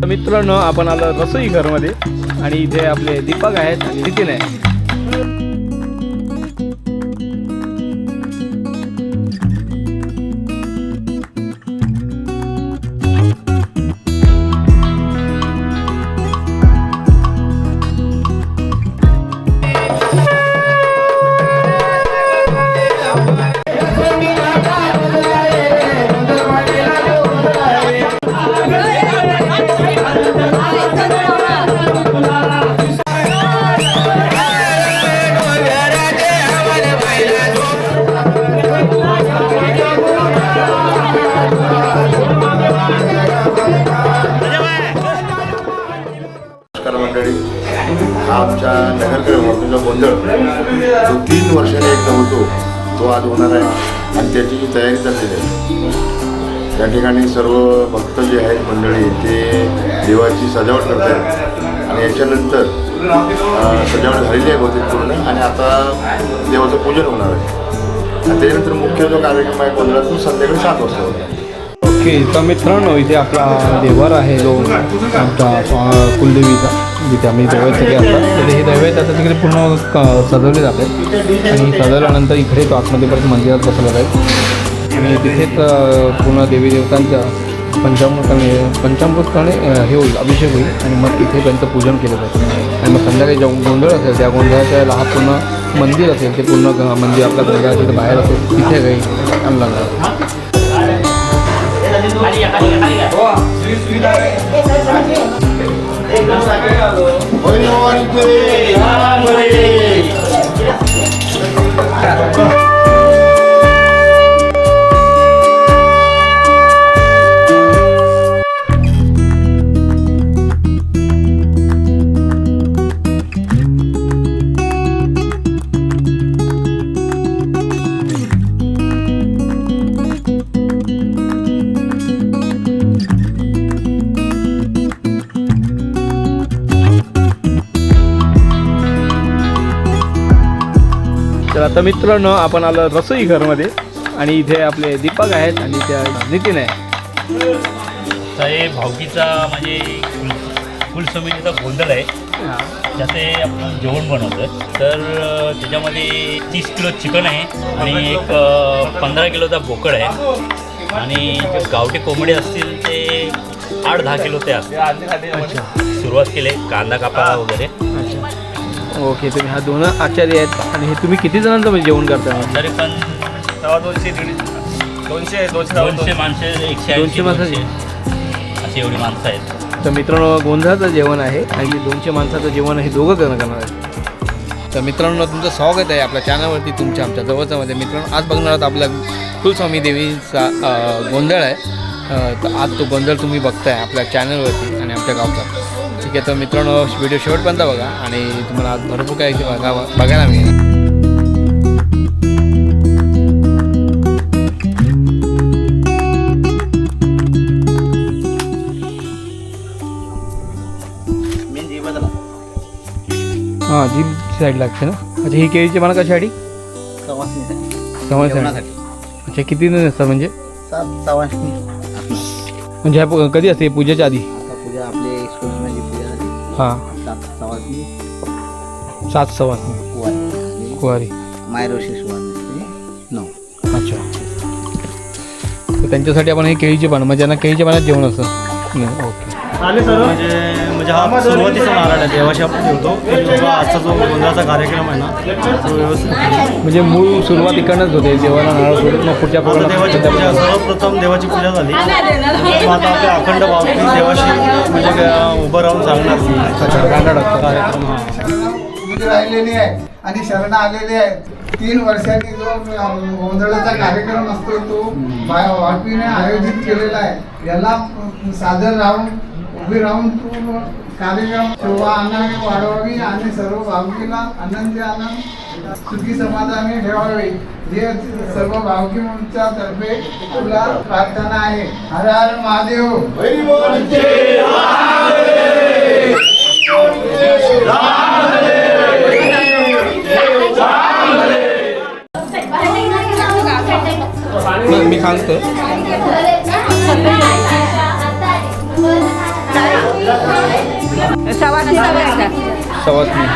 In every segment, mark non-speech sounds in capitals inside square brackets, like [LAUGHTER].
तर मित्रांनो आपण आलो रसोई घरमध्ये आणि इथे आपले दीपक आहेत आणि नितीन आहे आज होणार आहे आणि त्याची जी तयारी चाललेली आहे. त्या ठिकाणी सर्व भक्त जे आहेत मंडळी ते देवाची सजावट करत आहेत आणि याच्यानंतर सजावट झालेली आहे बहुतेक पूर्ण आणि आता देवाचं पूजन होणार आहे. आणि त्याच्यानंतर मुख्य जो कार्यक्रम आहे गोंधळात तो संध्याकाळी सात वाजता होणार ओके तर मित्रांनो इथे आपला देवर आहे जो आमचा कुलदेवीचा. जिथे आम्ही दैवतसाठी असतात तर हे दैवत आता तिकडे पूर्ण क- सजवले जाते आणि सजवल्यानंतर इकडे तो आतमध्ये परत मंदिरात बसवला जाईल. आणि तिथेच पूर्ण देवी देवतांच्या पंचामृताने पंचामृताने अ, हे होईल अभिषेक होईल. आणि मग तिथे त्यांचं पूजन केलं जाईल. आणि मग संध्याकाळी जो गोंधळ असेल त्या गोंधळाच्या हा पूर्ण मंदिर असेल ते पूर्ण मंदिर आपल्या गोंधळाच्या बाहेर असेल तिथे काही आणलं जाईल तर मित्रांनो आपण आलो रसोई घरमध्ये आणि इथे आपले दीपक आहेत आणि त्या नितीन आहे. तर हे भावकीचा म्हणजे फुल फुलसमितीचा गोंधळ आहे. त्याचे आपण जेवण बनवतो तर त्याच्यामध्ये तीस किलो चिकन आहे आणि एक पंधरा किलोचा बोकड आहे. आणि जे गावठी कोंबडी असतील ते आठ दहा किलो ते असतात सुरुवात केली कांदा कापा वगैरे. ओके तुम्ही हा दोन आचार्य आहेत आणि हे तुम्ही किती जणांचं म्हणजे जेवण करता? तरी पण दोनशे दीड दोनशे दोनशे दोनशे माणसं एकशे दोनशे अशी एवढी माणसं आहेत. तर मित्रांनो गोंधळाचं जेवण आहे आणि दोनशे माणसाचं जेवण हे दोघं करणं करणार आहे तर मित्रांनो तुमचं स्वागत आहे आपल्या चॅनलवरती तुमच्या आमच्या जवळच्यामध्ये मित्रांनो आज बघणार आहोत आपल्या कुलस्वामी देवीचा अ, गोंधळ आहे. अ, तर आज तो गोंधळ तुम्ही बघताय आपल्या चॅनलवरती आणि आमच्या गावचा. ठीक आहे तर मित्रांनो व्हिडिओ शेवटपर्यंत बघा. आणि तुम्हाला आज भरपूर इथे बघा बघायला मिळेल. हां जी साईड लागते ना. अच्छा ही केळीची मला कशासाठी सवासणी अच्छा किती जण असतात म्हणजे? म्हणजे कधी असते? पूजेच्या आधी? पूजा हां. सात सवासणी सात कुवारी. कुवारी. मायरोशी सुवासनी नऊ अच्छा. तर त्यांच्यासाठी आपण हे केळीचे पानं म्हणजे त्यांना केळीच्या पाण्यात जेवण असतं हं, ओके म्हणजे म्हणजे हा सुरुवातीचा नारळ आहे देवाशी आपण ठेवतो जो आजचा जो गोंधळाचा कार्यक्रम आहे ना तो व्यवस्थित म्हणजे मूळ सुरुवात इकडनंच होते देवाला नारळ सोडून मग पुढच्या आता देवाची पूजा सर्वप्रथम देवाची पूजा झाली. मग आता आपले अखंड भावकी देवाशी म्हणजे उभं राहून टाकतात. कार्यक्रम हा. उभी राहिलेली आहे आणि शरण आलेले आहेत. तीन वर्षांनी जो गोंधळाचा कार्यक्रम असतो तो वाटपीने आयोजित केलेला आहे. याला सादर राहून उभी राहून तू कार्यक्रम शोभा आनंद वाढवावी आणि सर्व भावकीला आनंदी आनंद सुखी समाधानी ठेवावे. हे सर्व भावकी तर्फे तुला प्रार्थना आहे. हर हर महादेव.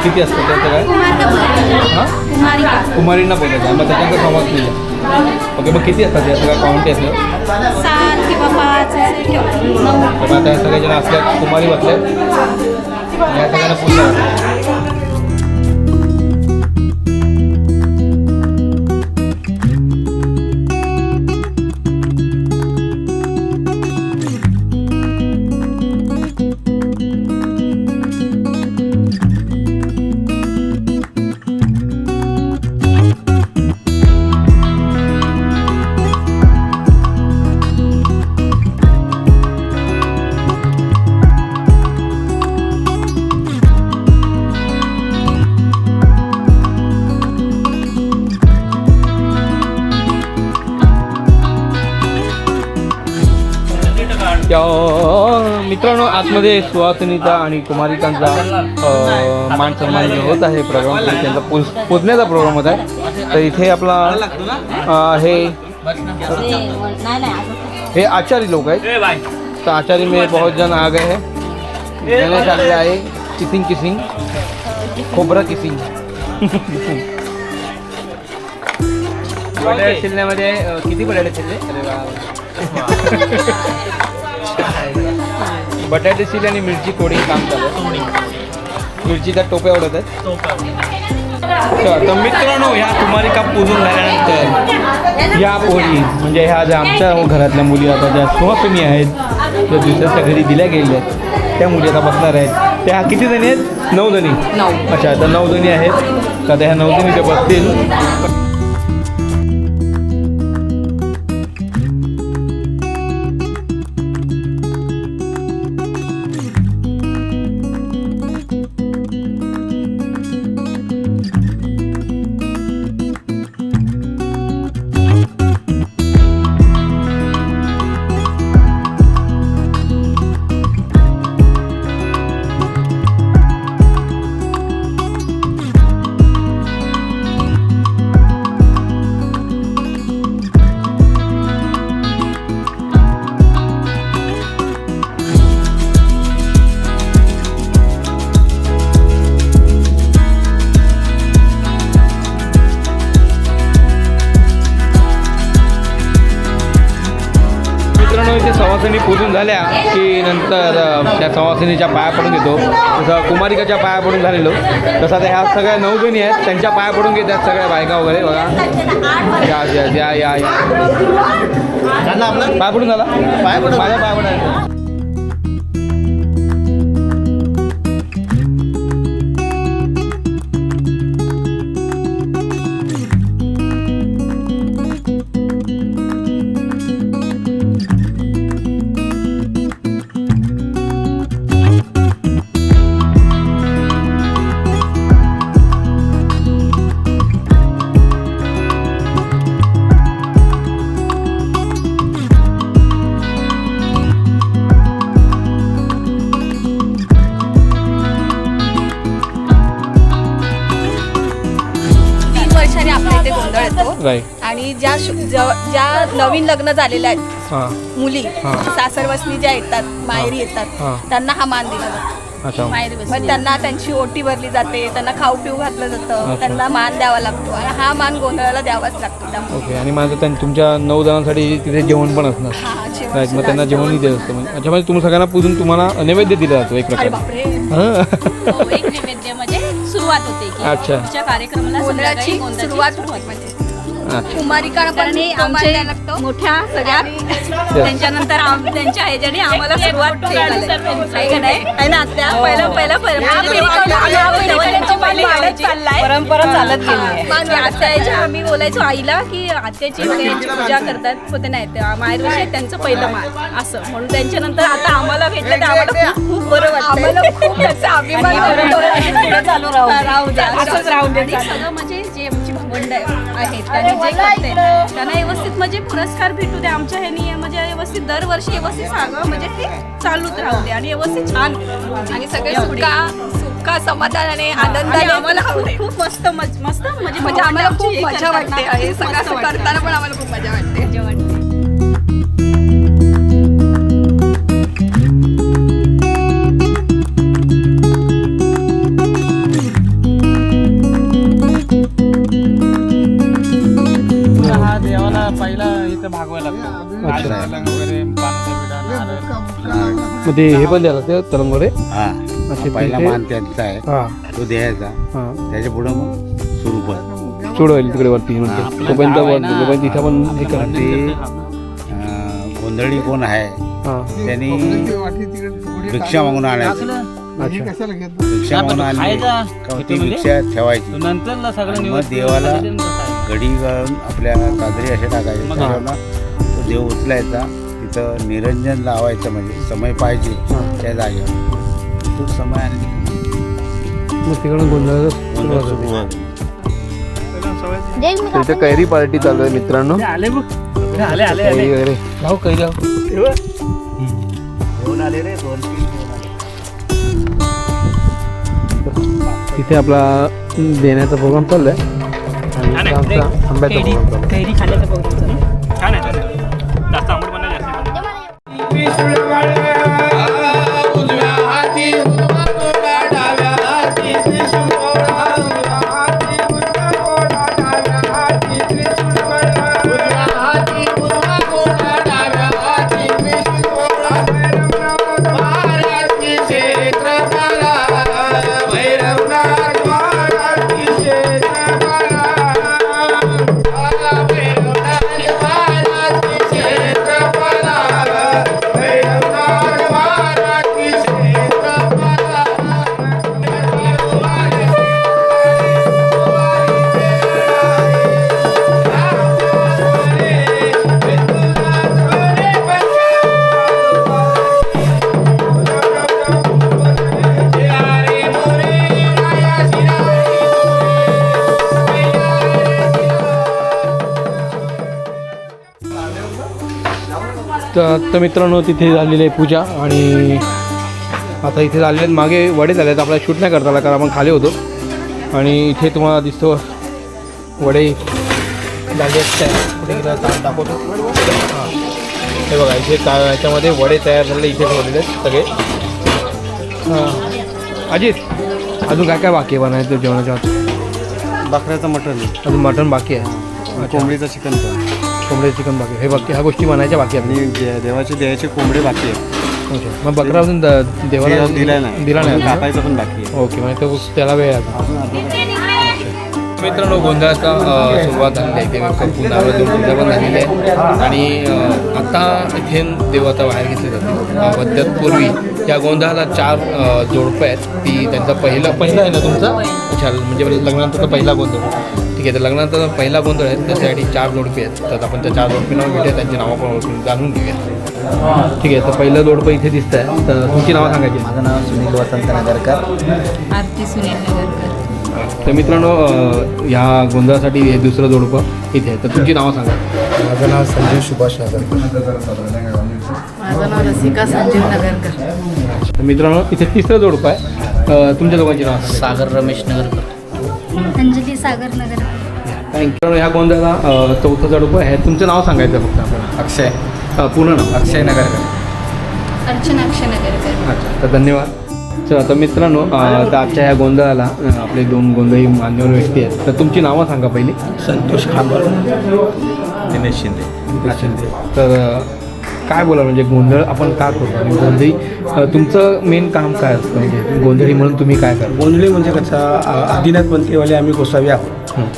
किती असतं त्याचं काय? हां? कुमारींना बोलायचं. मग त्याच्यानंतर सवासनी ओके मग किती असतात याचं काय काउंटी असलं तर मग या सगळ्या जण असल्या कुमारी बसल्या या सगळ्यांना पूजा त्या मित्रांनो आतमध्ये सुहासिनीचा आणि कुमारिकांचा मान सन्मान जे होत आहे प्रोग्राम त्यांचा पोच पोचण्याचा प्रोग्राम होत आहे. तर इथे आपला हे नाही नाही हे आचारी लोक आहेत. तर आचारी में बहुत जन आ गए हैं. देने चालले आहे. किसिंग किसिंग. खोबरं किसिंग. बटाटे किती बटाटे चिल्ले अरे वा. [LAUGHS] बटाटे चिल्ले आणि मिरची कोडी काम चालू आहे. मिरचीच्या टोप्या उडत आहेत तर तर मित्रांनो ह्या कुमारिका पूजून झाल्यानंतर या पोरी म्हणजे ह्या ज्या आमच्या घरातल्या मुली आता ज्या सुहासिनी आहेत ज्या दुसऱ्याच्या घरी दिल्या गेलेल्या आहेत त्या मुली आता बसणार आहेत. त्या किती जणी आहेत? नऊ जणी. अच्छा तर नऊ जणी आहेत. तर ह्या नऊ जणी त्या बसतील. पूजून झाल्या की नंतर त्या सवासिनीच्या पाया पडून घेतो. जसं कुमारिकाच्या पाया पडून झालेलो. तसं आता ह्या सगळ्या नऊ जणी आहेत त्यांच्या पाया पडून घेतात सगळ्या बायका वगैरे बघा. या या या या या. पाय पडून झाला? पाय पडून माझ्या पाया पडायचं इथे गोंधळ येतो. राईट आणि ज्या शु- ज्या ज्या नवीन लग्न झालेल्या आहेत हां. मुली हा. सासरवसनी ज्या येतात माहेरी हा. येतात त्यांना हा मान दिला जातो. अच्छा. मग त्यांना त्यांची ओटी भरली जाते त्यांना खाऊ पिऊ घातलं जातं. त्यांना मान द्यावा लागतो आणि हा मान गोंधळाला द्यावाच लागतो त्यामुळे. ओके. आणि माझं त्यां तुमच्या नऊ जणांसाठी तिथे जेवण पण असणार. हा जेवण राईट मग सुद्धा त्यांना असतं. जेवणही देत असतं. म्हणजे अच्छा म्हणजे तुम्ही सगळ्यांना पूजून तुम्हाला नैवेद्य दिला जातो एक अरे प्रकारे बापरे. हां. हो, एक नैवेद्य म्हणजे सुरुवात होते की अच्छा. पुढच्या कार्यक्रमाला गोंधळाची संध्याकाळी गोंधळाची सुरुवात होत म्हणजे कारण पण हे तो मान आमचे द्यायला लागतो मोठ्या सगळ्यात त्यांच्यानंतर आम- त्यांच्या ह्याच्याने आम्हाला सुरुवात आहे ना आत्या पहिलं पहिलं परंपरा चालत आत्याच्या आम्ही बोलायचो आईला की आत्याची पूजा करतात होते नाही ते माहेर विषय त्यांचं पहिलं मान असं म्हणून त्यांच्यानंतर आता आम्हाला भेटलं तर आम्हाला खूप खूप बरं वाटतं आम्हाला खूप त्याचा अभिमान वाटतो. चालू राहू. राहू द्या असंच राहू दे सगळं म्हणजे भावंड आहेत. त्यांनी जे करते त्यांना व्यवस्थित म्हणजे पुरस्कार भेटू दे आमच्या ह्यानी म्हणजे व्यवस्थित दरवर्षी व्यवस्थित सांगा म्हणजे हे चालूच राहू दे आणि व्यवस्थित छान. आणि सगळे सुका सुका समाधानाने आणि आनंदाने आम्हाला. खूप मस्त मज- मस्त म्हणजे म्हणजे आम्हाला खूप मजा वाटते हे सगळं. करताना पण आम्हाला खूप मजा वाटते. मजा वाटते. इथं भागवायला लागतो. अच्छा. पलंग वगैरे पानाचा विडा नारळ मग ते हे पण द्यायला ते तरंगोरे हा. पहिला तिथे- मान त्यांचा आहे. हां. तो द्यायचा. हां. त्याच्या पुढं मग सुरू पण. सोड होईल तिकडे वरती म्हणते तोपर्यंत वर- तोपर्यंत तिथं पण हे करा ते अं, गोंधळी कोण आहे? हां. त्यांनी भिक्षा मागून आणायची. अच्छा. कशाला घेतो भिक्षा मागून आणली. का ती भिक्षा ठेवायची. नंतर सगळं मग देवाला घडी घालून आपल्या चादरी असे टाकायचे त्याच्यावरनं तो देव उचलायचा. तिथं निरंजन लावायचं म्हणजे समय पाहिजे त्या जागेवर. तो समय आणि मग तिकडून गोंधळ इथे कैरी पार्टी चालू आहे मित्रांनो. आले बघ. आले आले कैरी आले वगैरे. जाऊ कैरी जाऊ. घेऊन आले रे दोन तीन घेऊन आले. तिथे आपला देण्याचा प्रोग्राम चालू आहे. आणि आंब्याचा प्रोग्राम खाण्याचा प्रोग्राम. छान आहे. जास्त आंबट पण जास्त तर आता मित्रांनो तिथे झालेली आहे पूजा आणि आता इथे झालेले आहेत मागे वडे झाले आहेत आपल्याला शूट नाही करता आला कारण आपण खाली होतो. आणि इथे तुम्हाला दिसतो वडे झाले आहेत. कुठे दाखवतो. हां. हे बघा इथे का याच्यामध्ये वडे तयार झालेले इथे ठेवलेले आहेत सगळे. हां. अजित अजून काय काय बाकी आहे बनायचं जेवणाच्या? बकऱ्याचं मटण. अजून मटण बाकी आहे. कोंबडीचं चिकन पण. कोंबडे चिकन बाकी. हे बाकी ह्या गोष्टी बनायच्या बाकी आहेत. आणि जे- देवाचे द्यायचे कोंबडे बाकी आहे अच्छा. मग बकरा अजून द- देवाला दिला नाही. दिला नाही अजून? कापायचं पण बाकी आहे. ओके म्हणजे तो त्याला वेळ आहे अजून. मित्रांनो गोंधळाचा अ, सुरुवात झालेली आहे. नारळ देऊन पूजा पण झालेली आहे. आणि अ, आता इथे देव आता बाहेर घेतले जाते अ, मध्यपूर्वी या गोंधळाला चार अ, जोडपं आहेत. ती त्यांचा पहिला पहिला आहे ना तुमचा? अच्छा म्हणजे लग्नानंतरचा पहिला गोंधळ. ठीक आहे तर लग्नानंतर पहिला गोंधळ आहे त्यासाठी चार जोडपे आहेत. तर आपण त्या चार जोडपींना भेटूया त्यांची नावं पण ओळखून जाणून घेऊया ठीक आहे तर पहिलं जोडपं इथे दिसत आहे तर तुमची नावं सांगायची माझं नाव सुनील वसंत नगरकर. आरती सुनील नगरकर. तर मित्रांनो ह्या गोंधळासाठी हे दुसरं जोडपं इथे आहे. तर तुमची नावं सांगा. माझं नाव संजीव सुभाष नगरकर. माझं नाव रसिका संजीव नगरकर. तर मित्रांनो इथे तिसरं जोडपं आहे. तुमच्या दोघांची नावं सांगा. सागर रमेश नगरकर. अंजली सागर नगर. मित्रांनो ह्या गोंधळाला चौथं जोडपं आहे. तुमचं नाव सांगायचं फक्त आपण अक्षय. पूर्ण नाव. अक्षय नगरकर. अर्चना अक्षय नगरकर. अच्छा तर धन्यवाद. चला तर मित्रांनो तर आजच्या ह्या गोंधळाला आपले दोन गोंधळी मान्यवर व्यक्ती आहेत. तर तुमची नावं सांगा पहिली. संतोष खांबर दिनेश शिंदे. शिंदे. तर काय बोला म्हणजे गोंधळ आपण का करतो? आणि गोंधळी तुमचं मेन काम काय असतं? म्हणजे गोंधळी म्हणून तुम्ही काय करता? गोंधळी म्हणजे कसं आदिनाथ पंथीवाले आम्ही गोसावी आहोत.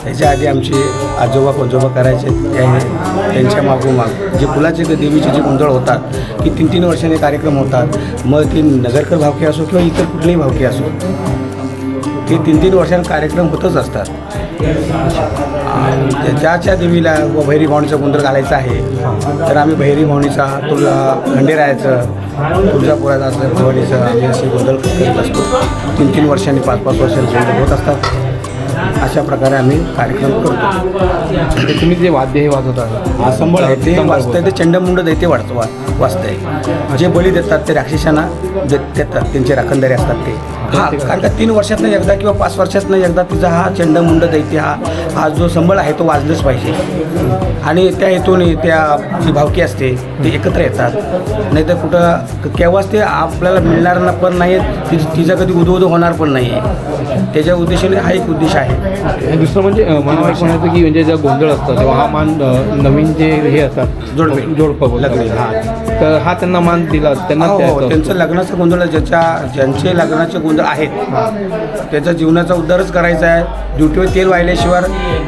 त्याच्या आधी आमचे आजोबा पंजोबा करायचे त्या- त्यांच्या मागोमाग जे फुलाचे देवीचे जे गोंधळ होतात की तीन तीन वर्षाने कार्यक्रम होतात मग ते नगरकर भावके असो किंवा इतर कुठलेही भावके असो ते तीन तीन वर्षांनी कार्यक्रम होतच असतात. ज्याच्या देवीला व भैरी भावणीचा गोंधळ घालायचा आहे तर आम्ही भैरी भावणीचा तुला खंडेरायाचं तुळजापुराचा असं भवानीचं आम्ही असे गोंधळ करत असतो. तीन तीन वर्षांनी पाच पाच वर्षांनी गोंधळ होत असतात. अशा प्रकारे आम्ही कार्यक्रम करतो. म्हणजे तुम्ही जे वाद्य हे वाजवता हा संबळ आहे ते वाचतंय ते चंडमुंड दैते वाढत वा वाचतंय जे बळी देतात ते राक्षसांना दे- देतात त्यांचे राखणदारी असतात ते. हा कारण का तीन वर्षातनं एकदा किंवा पाच वर्षातनं एकदा तिचा हा चंडमुंड दैत्य हा हा जो संबळ आहे तो वाजलंच पाहिजे. आणि त्या हेतूने त्या जी भावकी असते ते एकत्र येतात. नाही तर कुठं केव्हाच ते आपल्याला मिळणार पण नाही तिचा कधी उदो उदो होणार पण नाही आहे त्याच्या उद्देशाने हा एक उद्देश आहे. आणि दुसरं म्हणजे मला म्हणायचं की म्हणजे जेव्हा गोंधळ असतं तेव्हा हा मान नवीन जे हे असतात जोडपे. हां. तर हा त्यांना मान दिला त्यांना हो, हो. त्यांचं लग्नाचं गोंधळ ज्याच्या ज्यांचे लग्नाचे गोंधळ आहेत त्याचा जीवनाचा उद्धारच करायचा आहे ड्युटीवर तेल वाहिल्याशिवाय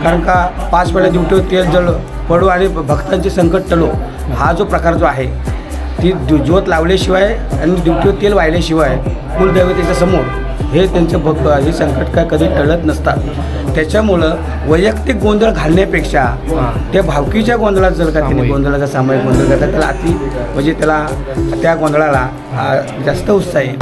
कारण का पाच वेळा ड्युटीवर तेल जळ पडू आणि भक्तांचे संकट टलो हा जो प्रकार जो आहे ती ज्योत लावल्याशिवाय आणि ड्युटीवर तेल वाहिल्याशिवाय कुलदैवतेच्या समोर हे त्यांचं भक्त हे संकट काय कधी टळत नसतात. त्याच्यामुळं वैयक्तिक गोंधळ घालण्यापेक्षा त्या भावकीच्या गोंधळात जर का त्यांनी. गोंधळाचा सामायिक गोंधळ करतात त्याला अति म्हणजे त्याला त्या गोंधळाला जास्त उत्साह. येईल